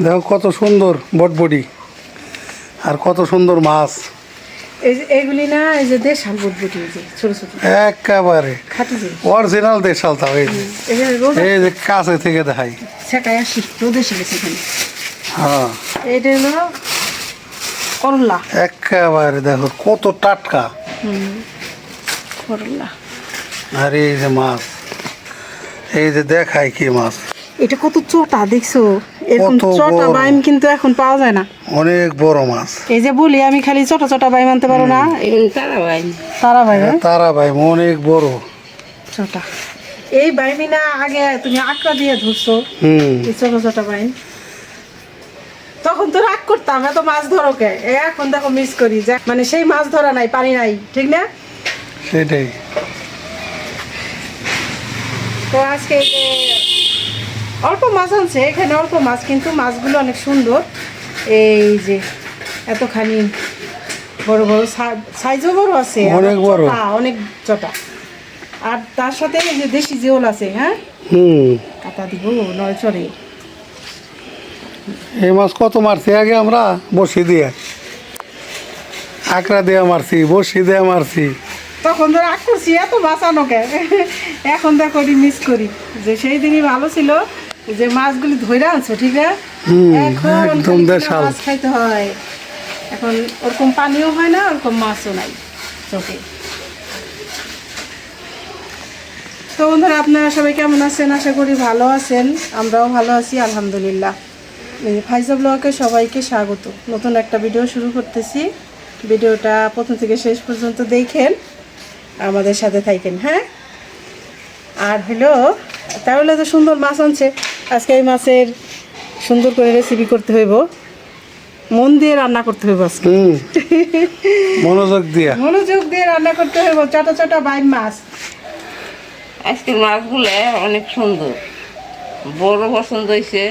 দেখো কত সুন্দর বটবডি আর কত সুন্দর মাছ। এই যে এইগুলি না এই যে দেশাল বুটবুটি এই যে ছোট ছোট। একেবারে। খাটি যে। অরিজিনাল দেশাল তাও এই যে। এই যে কাছে থেকে দেখাই। ছেঁকায় আসি রোদ এসে গেছে এখানে। হ্যাঁ। এইটা হলো করলা। একেবারে দেখো কত টাটকা। করলা। আর এই যে মাছ এই যে দেখাই কি মাছ। এটা কত চটা দেখছ? এরকম কত চটা বড়। বাইম কিন্তু এখন পাওয়া যায় না। অনেক বড় মাছ। এই যে বলি আমি খালি চটা চটা বাইম আনতে পারো না। তারা ভাই তারা ভাই হ্যাঁ? তারা ভাই অনেক বড়। এই বাইমি না আগে তুমি আকড়া দিয়ে ধরছো। হুম। এই ছোট ছোট বাইম। তখন তো রাগ করতাম এত মাছ ধরো কে? এই এখন দেখো মিস করি। যা মানে সেই মাছ ধরা নাই পানি নাই ঠিক না? সেটাই। তো আজকে এই যে অল্প মাছ আনছে এখানে অল্প মাছ কিন্তু মাছগুলো অনেক সুন্দর। এই যে এতখানি বড় বড় সাইজও বড় আছে অনেক বড়। অনেক চটা। আর তার সাথে এই যে দেশি জিওল আছে হ্যাঁ? হুম। কাটা দিব নয় চড়ে। এই মাছ কত মারছি? আগে আমরা বসি দিয়ে। আকড়া দিয়ে মারছি বসি দিয়ে মারছি। তখন তো রাগ করছি এত বাঁচানো কে এখন দেখো মিস করি। যে সেই দিনই ভালো ছিল যে মাছগুলি ধরে আনছো ঠিক আছে? একদম দেশাল। মাছ খাইতে হয়। এখন ওরকম পানিও হয় না ওরকম মাছও নাই চোখে। তো বন্ধুরা আপনারা সবাই কেমন আছেন? আশা করি ভালো আছেন। আমরাও ভালো আছি আলহামদুলিল্লাহ। ফাইজা ব্লগে সবাইকে স্বাগত। নতুন একটা ভিডিও শুরু করতেছি। ভিডিওটা প্রথম থেকে শেষ পর্যন্ত দেখেন আমাদের সাথে থাকেন হ্যাঁ? আর হলো তাহলে তো সুন্দর মাছ আনছে। আজকে এই মাছের সুন্দর করে রেসিপি করতে হইব। মন দিয়ে রান্না করতে হইব আজকে। মনোযোগ দিয়া। মনোযোগ দিয়ে রান্না করতে হইব চটা চটা বাইম মাছ। আজকের মাছগুলো অনেক সুন্দর। বড় পছন্দ হয়েছে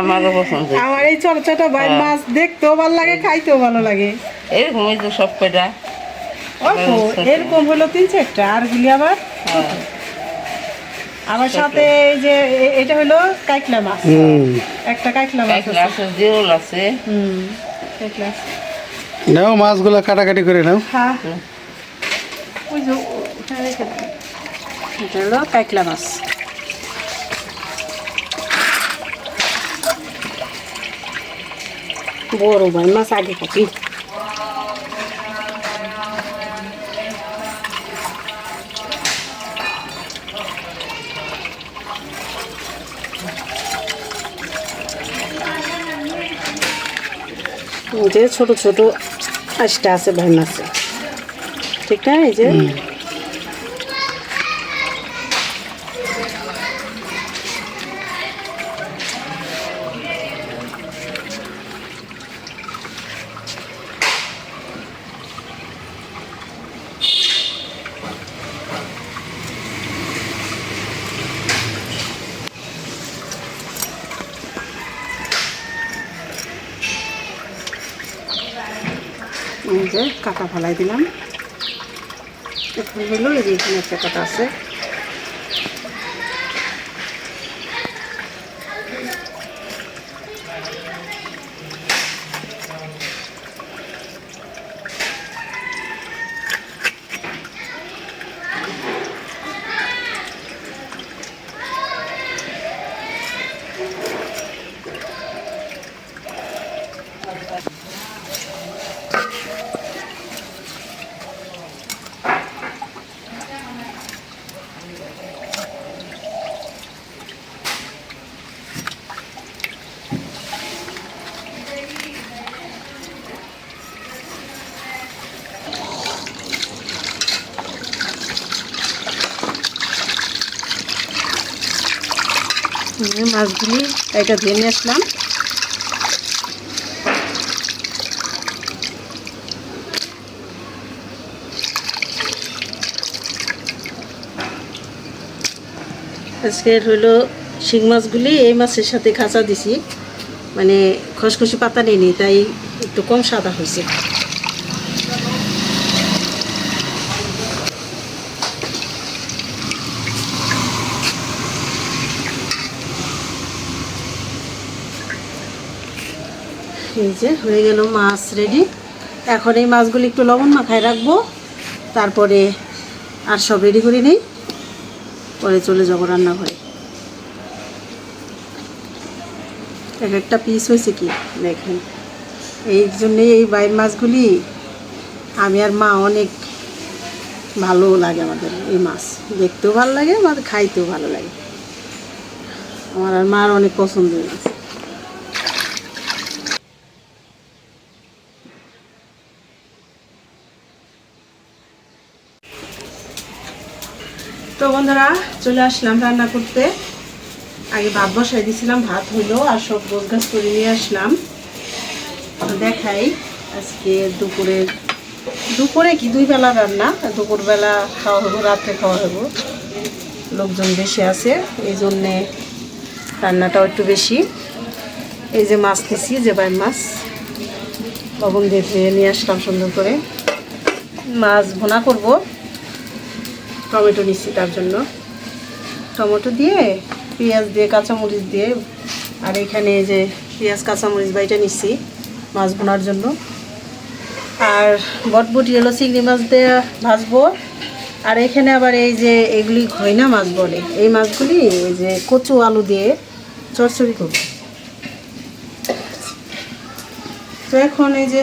আমারও পছন্দ আমার এই চটা চটা বাইম হ্যাঁ। মাছ দেখতেও ভালো লাগে খাইতেও ভালো লাগে। এরকমই তো সব কটা অল্প এরকম হলো তিন চারটা আর গুলি আবার হ্যাঁ। আমার সাথে এই যে এটা হলো কাইকলা মাছ। হুম। একটা কাইকলা মাছ আছে। আছে আছে। হুম কাইকলা নাও মাছগুলো কাটাকাটি করে নাও। হ্যাঁ। ওই যে। এটা হলো কাইকলা মাছ। বড় ভাই মাছ আগে কাটি। যে ছোট ছোট আশটা আছে ভাই আছে। ঠিক না? এই যে? এই যে কাটা ফেলাই দিলাম। এখন হলো এই যে এখানে একটা কাটা আছে এই মাছগুলি এটা ধুয়ে নিয়ে আসলাম। আজকের হলো শিং মাছগুলি এই মাছের সাথে খাঁচা দিছি। মানে খসখসি পাতা নিইনি তাই একটু কম সাদা হয়েছে। এই যে, হয়ে গেল মাছ রেডি এখন এই মাছগুলি একটু লবণ মাখায় রাখব। তারপরে আর সব রেডি করে নেই। পরে চলে যাব রান্নাঘরে। এক একটা পিস হয়েছে কি? দেখেন। এই জন্যেই এই বাইর মাছগুলি আমি আর মা অনেক ভালো লাগে আমাদের এই মাছ। দেখতেও ভালো লাগে আমাদের খাইতেও ভালো লাগে। আমার আর মার অনেক পছন্দের মাছ। তো বন্ধুরা, চলে আসলাম রান্না করতে। আগে ভাত বসাই দিয়েছিলাম ভাত হইল আর সব গোছ গাছ করে নিয়ে আসলাম। দেখাই, আজকে দুপুরের দুপুরে কি? দুই বেলা রান্না দুপুরবেলা খাওয়া হব রাত্রে খাওয়া হব লোকজন বেশি আছে, এই জন্যে রান্নাটাও একটু বেশি। এই যে মাছ নিছি, যে বাই মাছ। লবণ দিয়ে ধুয়ে নিয়ে আসলাম সুন্দর করে। মাছ ভোনা করব। টমেটো নিচ্ছি তার জন্য। টমেটো দিয়ে, পেঁয়াজ দিয়ে, কাঁচামরিচ দিয়ে, আর এখানে যে পেঁয়াজ, কাঁচামরিচ বাইটা নিচ্ছি মাছ বোনার জন্য। আর বটবটি হলো চিংড়ি মাছ দিয়ে ভাজবো আর এখানে আবার এই যে এগুলি ঘইনা মাছ বলে, এই মাছগুলি এই যে কচু আলু দিয়ে চচ্চড়ি করব। তো এখন এই যে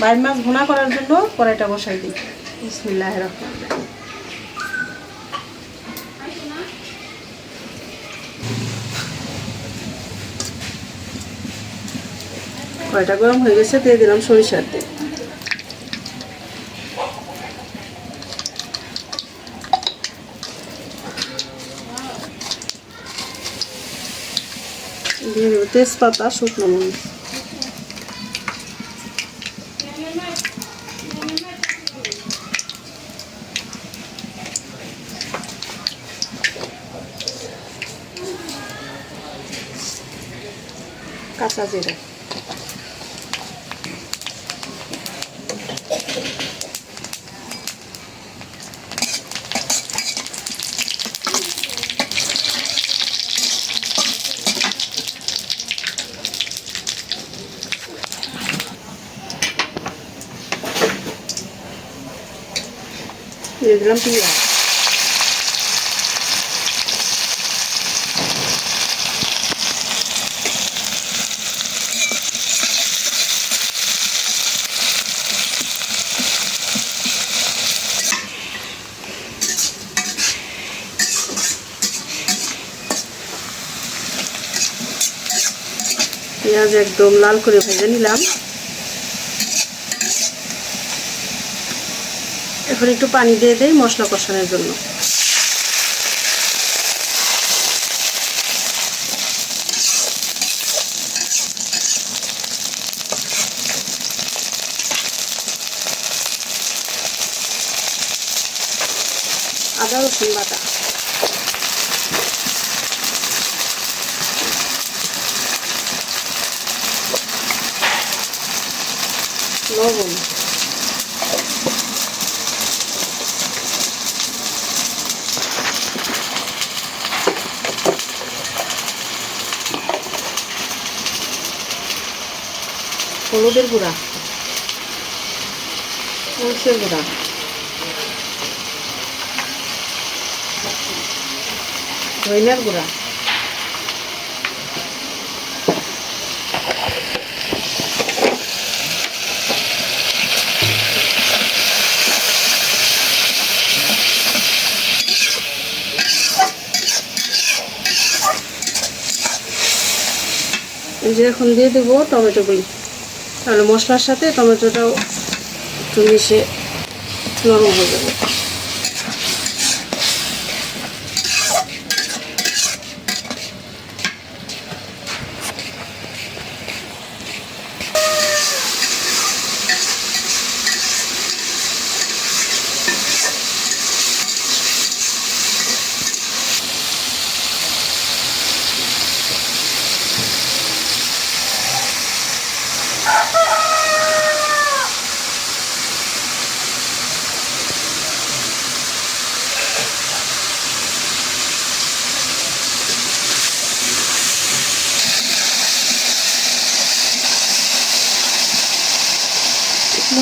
বাইর মাছ ভুনা করার জন্য পরেটা বসাই দিই। বিসমিল্লাহ রহমান কড়াইটা গরম হয়ে গেছে দিয়ে দিলাম সরিষার তেল। দিয়ে তেজপাতা শুকনো কাঁচা জিরা দিয়ে দিলাম পেঁয়াজ পেঁয়াজ একদম লাল করে ভেজে নিলাম। এখন একটু পানি দিয়ে দেই মশলা কষানোর জন্য। আদা রসুন বাটা। লবণ। হলুদের গুঁড়া। মরিচের গুঁড়া। ধইনার গুঁড়া। এই যে এখন দিয়ে দেবো টমেটোগুলি তাহলে মশলার সাথে টমেটোটাও একটু মিশে নরম হয়ে যাবে।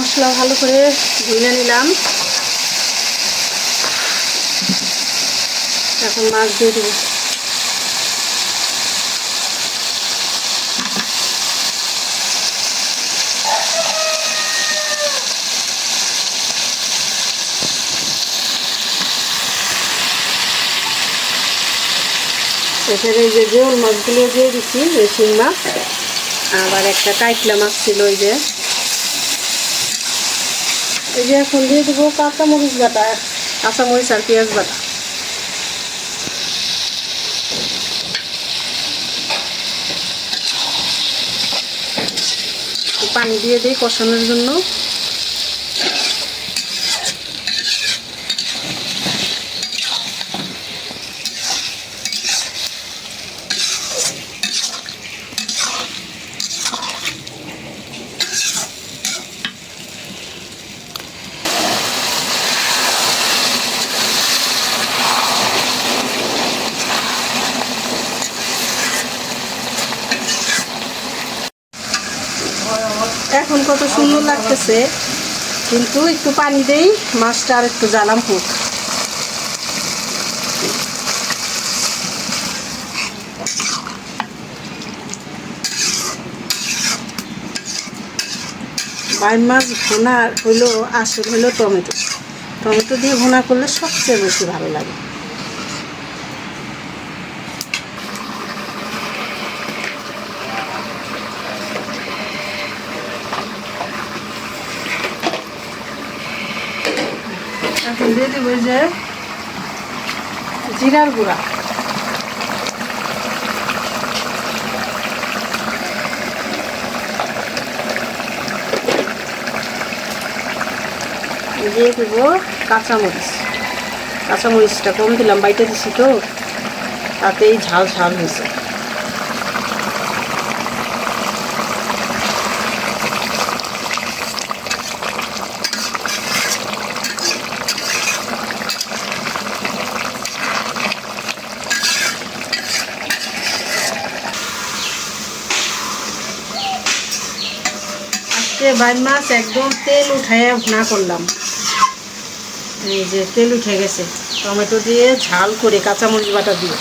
মশলা ভালো করে ধুয়ে নিলাম। এখন মাছ দিয়ে দেবো। এখানে যে জোল মাছগুলো দিয়ে দিচ্ছি রেশিং মাছ। আবার একটা কাইটলা মাছ ছিল ওই যে। এই যে এখন দিয়ে দেবো কাঁচামরিচ বাটা কাঁচামরিচ আর পেঁয়াজ বাটা। পানি দিয়ে দিই কষানোর জন্য। এখন কত সুন্দর লাগতেছে। কিন্তু একটু পানি দেই, মাছটা আর একটু জ্বালাম হোক। বাইম মাছ ভুনা হইল, আসল হইল টমেটো। টমেটো দিয়ে ভুনা করলে সবচেয়ে বেশি ভালো লাগে। এখন দিয়ে দেবো যে জিরার গুঁড়া। দিয়ে দেবো কাঁচামরিচ। কাঁচামরিচটা কম দিলাম, বাইটে দিছি তো, তাতেই ঝাল ঝাল হয়েছে। আজকে বাইর মাছ একদম তেল উঠাইয়া ভুনা করলাম। এই যে তেল উঠে গেছে। টমেটো দিয়ে ঝাল করে কাঁচামরিচ বাটা দিয়ে।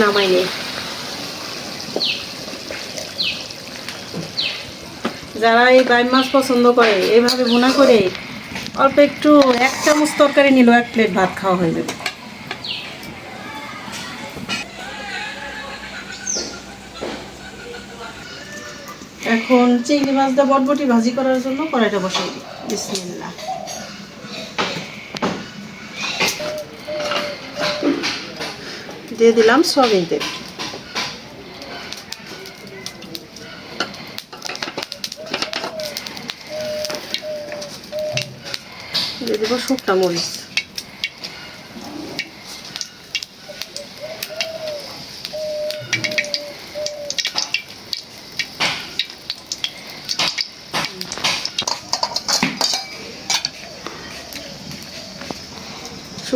নামাই নেই যারা এই বাইম মাছ পছন্দ করে, এইভাবে ভুনা করে অল্প একটু এক চামচ তরকারি নিল এক প্লেট ভাত খাওয়া হয়ে যাবে। চিংড়ি মাছটা বটবটি ভাজি করার জন্য কড়াইটা বসাই দিই। বিসমিল্লাহ। দিয়ে দিলাম সয়াবিন তেল। দিয়ে দেবো শুকনা মরিচ।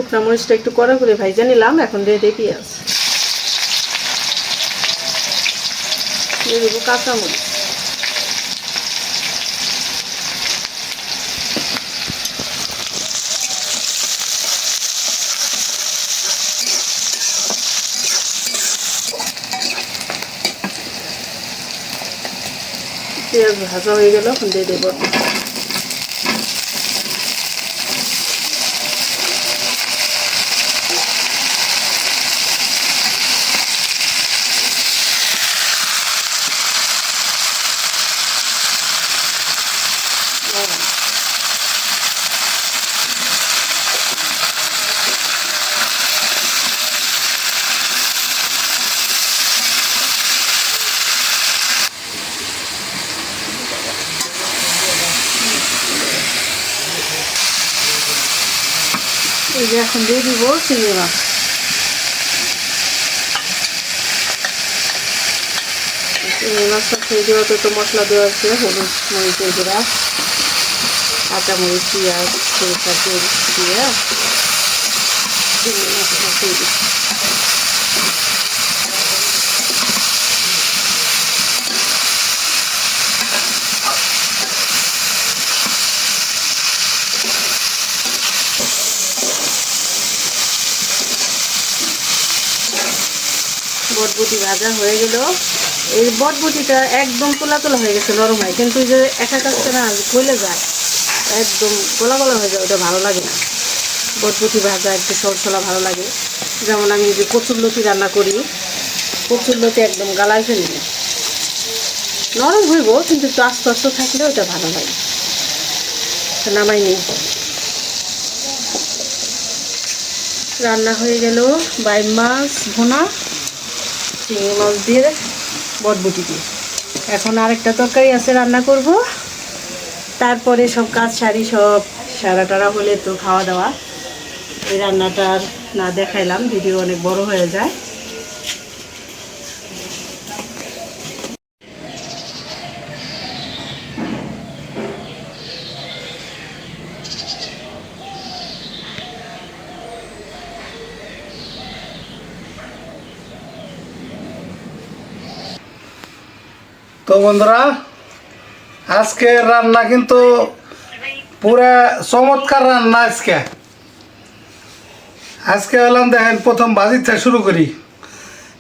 শুকনা মরিচটা একটু কড়া করে ভাইজা নিলাম, এখন দিয়ে দিই পেঁয়াজ। দিয়ে দেবো কাঁচা মরিচ পেঁয়াজ ভাজা হয়ে গেল, এখন দিয়ে দেবো লবণ। এই যে এখন দিয়ে দিব চিংড়ি মাছ। চিংড়ি মাছটা খেয়ে দেওয়াতে তো মশলা দেওয়া আছে, হলুদ মরিচের গুঁড়া কাঁচামরিচ পেঁয়াজ, সরিষার তেল দিয়ে চিংড়ি মাছটা খেয়ে দিচ্ছি। বটবটি ভাজা হয়ে গেল। এই বটবটিটা একদম তোলা তোলা হয়ে গেছে, নরম হয়। কিন্তু যে একা কাছে না, গলে যায়, একদম গোলা গোলা হয়ে যায়, ওটা ভালো লাগে না। বটবটি ভাজা একটু সরসলা ভালো লাগে। যেমন আমি যে কচুর লতি রান্না করি, কচুর লতি একদম গালায় ফেলি। নরম হইব, কিন্তু একটু আস্তে আস্তে থাকলে ওটা ভালো লাগে। নামাই নেই। রান্না হয়ে গেল বাই মাছ, ভুনা। চিংড়ি মাছ দিয়ে, বটবটি দিয়ে। এখন আরেকটা তরকারি আছে, রান্না করব। তারপরে সব কাজ সারি, সব সারা টারা হলে তো খাওয়া দাওয়া। এই রান্নাটা না দেখাইলাম, ভিডিও অনেক বড় হয়ে যায়। তো বন্ধুরা আজকে রান্না কিন্তু পুরা চমৎকার রান্না আজকে। আজকে হলাম দেখেন প্রথম থেকে শুরু করি।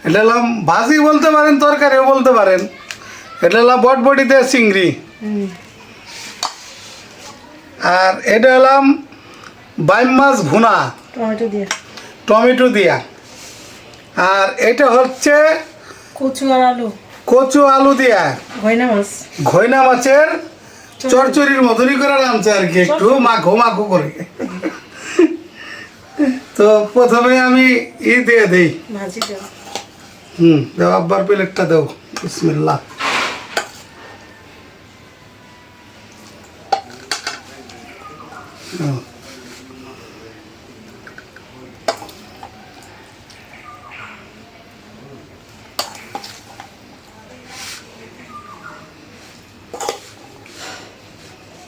এটা হলাম ভাজি বলতে পারেন তরকারিও বলতে পারেন। এটা হলাম বটবটি দিয়ে চিংড়ি। আর এটা হলাম বাইম মাছ ভুনা। টমেটো দিয়ে। টমেটো দিয়া। আর এটা হচ্ছে কচু আর আলু। কচু আলু দিয়া। গয়না মাছ। ঘইনা মাছের চরচরির মতনই করে রাঁধছে আর কি একটু মাখো মাখো করে। তো প্রথমে আমি ই দিয়ে দেই। হুম দেও আব্বার প্লেটটা দেও। বিসমিল্লাহ। হুম।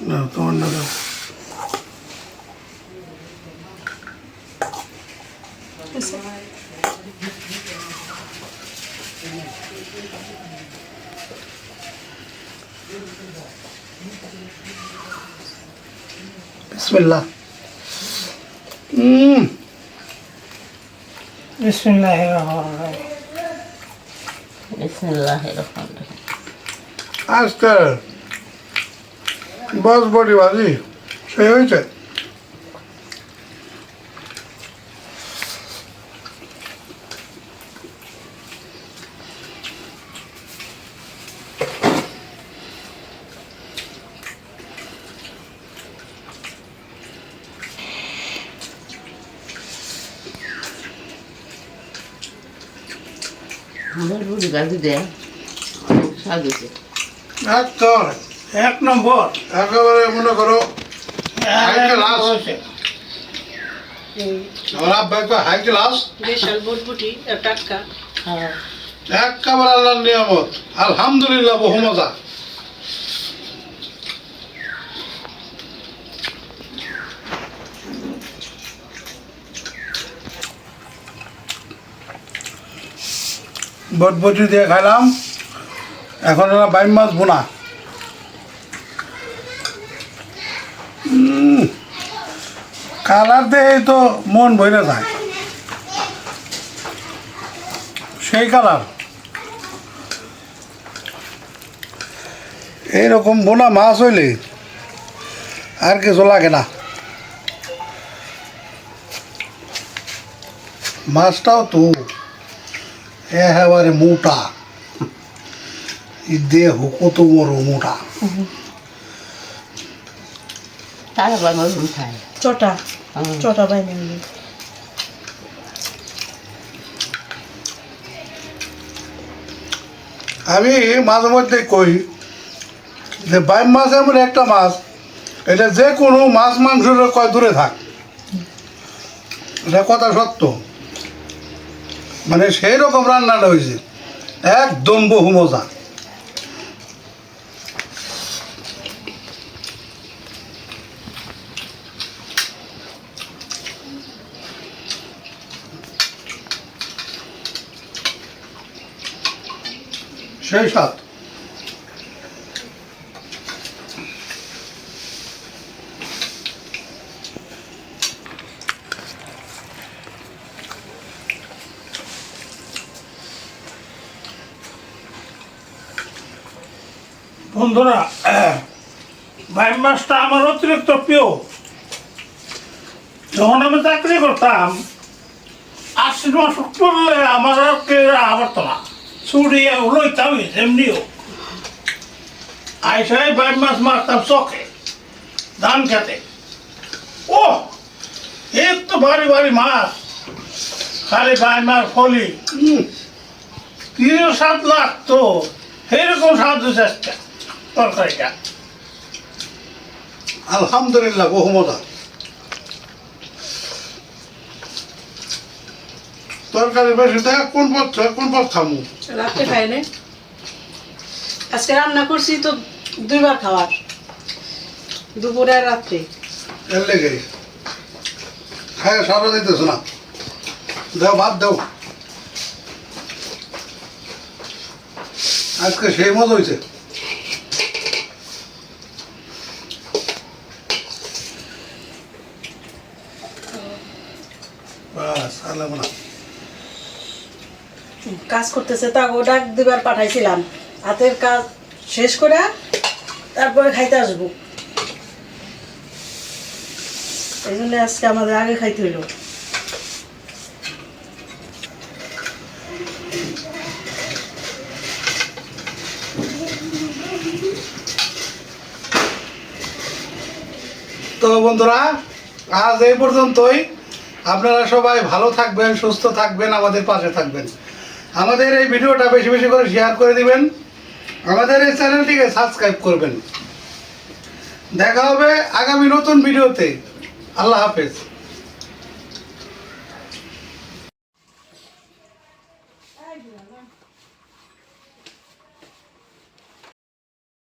নাও, তোমার না দাও বিসমিল্লাহ। বিসমুল্লাহ বিসমিল্লাহ রহমান রহিম আজকে বস বডি বাজি সেই হয়েছে? আমার বুড়ি গাছি দেয়। একদম এক নম্বর। একেবারে মনে করো হাই ক্লাস আমার আব্বাই তো হাই ক্লাস বিশাল বটবটি টাটকা একেবারে আল্লাহর নিয়ামত। আলহামদুলিল্লাহ বহু মজা। বটবটি দিয়ে খাইলাম। এখন এরা বাইম মাছ বোনা। কালার দিয়ে তো মন ভরে যায়। সেই কালার। এইরকম বোনা মাছ হইলে আর কিছু লাগে না। মাছটাও তো একেবারে মোটা। দেহ কত বড় মোটা। তারা বাংলা খায় চটা চটা বাইনে আমি মাঝে মধ্যে কই যে বাইম মাছ এমন একটা মাছ এটা যে কোনো মাছ মাংসের কয় দূরে থাক। এটা কথা সত্য। মানে সেই রকম রান্নাটা হয়েছে। একদম বহু মজা। সেই সাত বন্ধুরা বাইম মাছটা আমার অতিরিক্ত প্রিয়। যখন আমি চাকরি করতাম আশ্বিন মাস করলে আমার আর কে আবর্ত না। ছুটি লইতাম এমনিও। আইসাই বাইম মাছ মারতাম চকে ধান খেতে। ও এই তো ভারী ভারী মাছ। খালি বাইম মাছ ফলি। তিন সাত লাখ তো এরকম সাহায্য চেষ্টা তরকারিটা। আলহামদুলিল্লাহ বহু মজা। তরকারি বেশি দেখ কোন পথ কোন পথ খামু? রাত্রে খাই নে আজকে রান্না করছি তো দুইবার খাওয়ার। দুপুরে আর রাত্রে। এর লেগে। খায় সারা দিতেছ না। দেও ভাত দেও। আজকে সেই মজা হয়েছে আলাম না। কাজ করতেছে তা ও ডাক দিবার পাঠাইছিলাম। হাতের কাজ শেষ করে তারপরে খাইতে আসব। এই জন্য আজকে আমাদের আগে খাইতে হইল। তো বন্ধুরা আজ এই পর্যন্তই। আপনারা সবাই ভালো থাকবেন, সুস্থ থাকবেন, আমাদের পাশে থাকবেন। আমাদের এই ভিডিওটা বেশি বেশি করে শেয়ার করে দিবেন। আমাদের এই চ্যানেলটিকে সাবস্ক্রাইব করবেন। দেখা হবে আগামী নতুন ভিডিওতে। আল্লাহ হাফেজ।